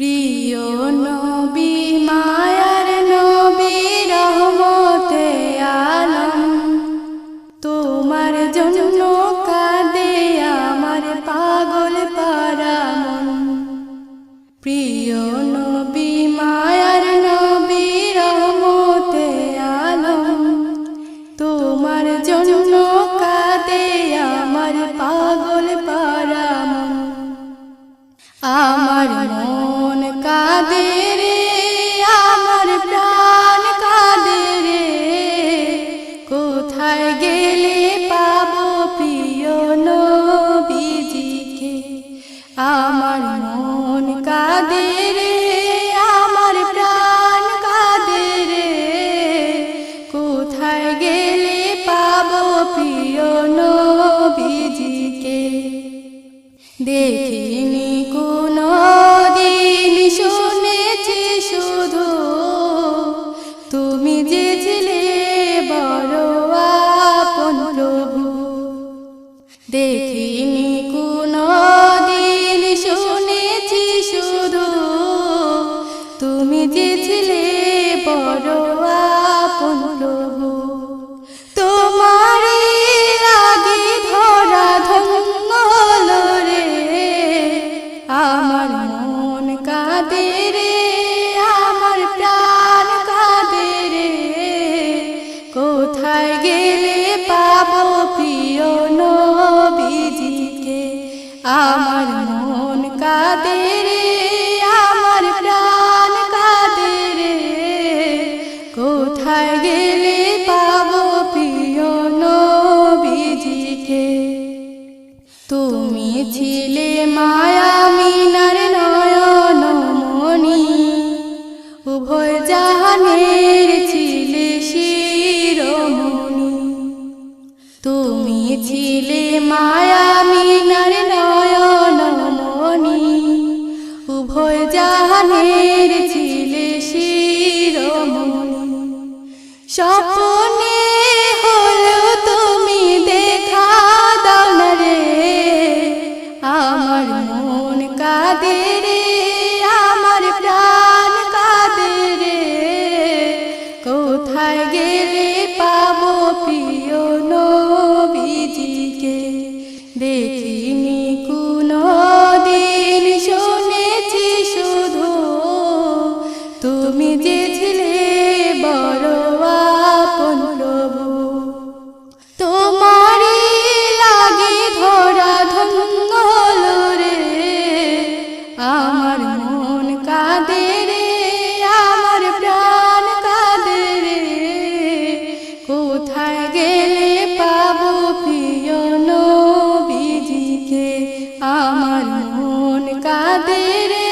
প্রিয় নবী মায়ার নবী রহমতে আলম। তোমার জন্য কাঁদে আমার পাগল পারাম প্রিয় দেখিনি কোনো দিন শুনেছি শুধু তুমি যে ছিলে বড় আপন প্রভু। দেখিনি কোনো দিন শুনেছি শুধু তুমি যে ছিলে বড় আপন প্রভু। কাঁদে রে, আমার প্রাণ কাঁদে রে। কোথায় গেলে পাবো প্রিয় নবীজিকে? আমার মন কাঁদে রে, আমার প্রাণ কাঁদে রে। কোথায় গেলে পাবো প্রিয় নবীজিকে? তুমি ছিলে মায়া জাহানের ছিলে শিরোমণি। তুমি ছিলে মায়া মিনার নয়ন মনি উভয় জাহানের ছিলে শিরোমণি। স্বপ্নে কোথায় গেলে কাঁদে